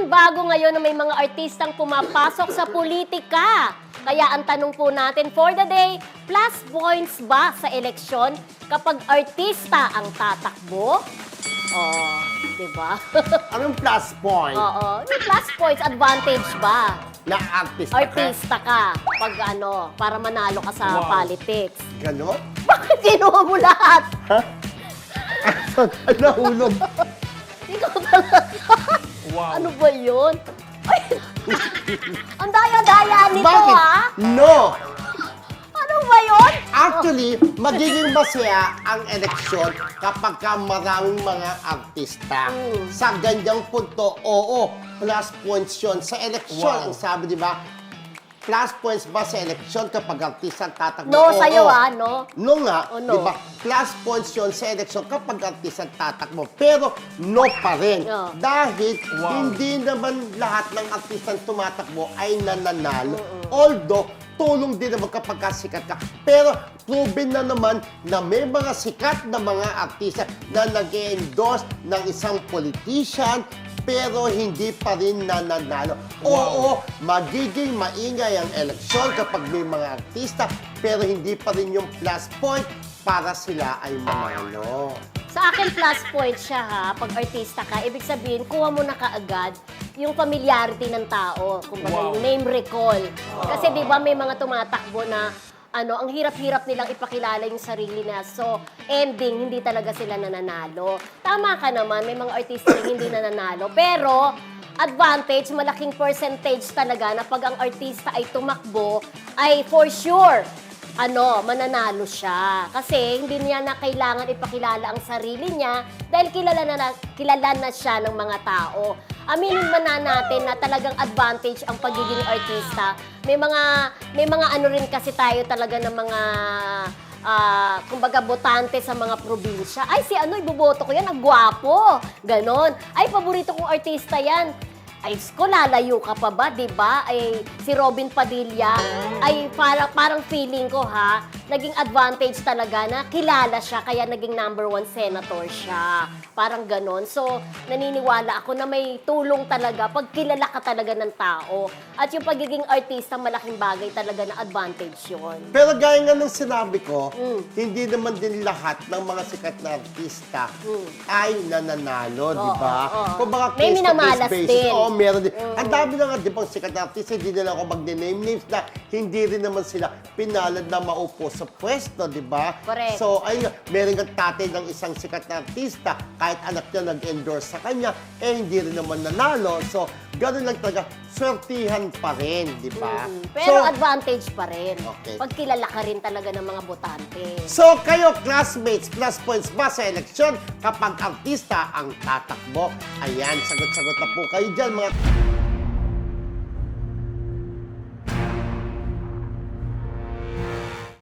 naman bago ngayon na may mga artistang pumapasok sa politika. Kaya ang tanong po natin for the day, plus points ba sa eleksyon kapag artista ang tatakbo? Oh, di ba? Anong plus point Oo. May plus points, advantage ba? na artist ka? Artista ka pag ano, para manalo ka sa Wow. politics. Ganon? Bakit kinuha mo lahat? Ha? Ay, nahulog. Ikaw talaga. Ano ba yun? Ay, ang daya-daya nito, Bakit? ha? No! Ano ba yun? Actually, magiging masaya ang eleksyon kapag ka maraming mga artista. Mm. Sa ganyang punto, oo, plus points yun. Sa eleksyon, ang sabi, di ba, plus points ba sa eleksyon kapag artista ang tatakbo? No, Oo. sa'yo, ha? No? No nga, Oh, no. di ba? Plus points yun sa eleksyon kapag artista ang tatakbo. Pero no pa rin. No. Dahil hindi naman lahat ng artista ang tumatakbo ay nananalo. Although, tulong din naman kapag ka sikat ka. Pero proven na naman na may mga sikat na mga artista na nag endorse ng isang politician pero hindi pa rin nananalo. Oo, magiging maingay ang eleksyon kapag may mga artista pero hindi pa rin yung plus point para sila ay manalo. Sa akin, plus point siya, ha? Pag artista ka, ibig sabihin, kuha mo na kaagad yung familiarity ng tao. Kumbaga, yung name recall. Kasi di ba may mga tumatakbo na ano, ang hirap-hirap nilang ipakilala yung sarili na. So, ending, hindi talaga sila nananalo. Tama ka naman, may mga artista na hindi nananalo. Pero, advantage, malaking percentage talaga na pag ang artista ay tumakbo, ay for sure, ano, mananalo siya. Kasi hindi niya na kailangan ipakilala ang sarili niya dahil kilala na, kilala na siya ng mga tao. Aminin man na natin na talagang advantage ang pagiging artista. May mga may mga ano rin kasi tayo talaga ng mga ah, kumbaga botante sa mga probinsya. Ay, si ano, iboboto ko yan, ang gwapo. Ganon. Ay, paborito kong artista yan. Ay, ko lalayo ka pa ba, 'di ba? Ay si Robin Padilla ay para parang feeling ko ha, naging advantage talaga na kilala siya kaya naging number one senator siya. Parang ganon. So, naniniwala ako na may tulong talaga pag kilala ka talaga ng tao. At yung pagiging artista, malaking bagay talaga na advantage yun. Pero gaya nga ng sinabi ko, Mm. hindi naman din lahat ng mga sikat na artista Mm. ay nananalo, di ba? Kung baka May case-to-case minamalas basis, din. Oo, meron din. Ang dami na nga, di ba, sikat na artista, hindi nila ako mag-name names na hindi rin naman sila pinalad na maupo sa pwesto, di ba? Correct. So, ayun meron nga tatay ng isang sikat na artista, kahit anak niya nag-endorse sa kanya, eh hindi rin naman nanalo. So, gano'n lang talaga, swertihan pa rin, di ba? Mm. Pero So, advantage pa rin. Okay. Pag kilala ka rin talaga ng mga botante. So kayo, classmates, plus points ba sa eleksyon kapag artista ang tatakbo? Ayan, sagot-sagot na po kayo dyan mga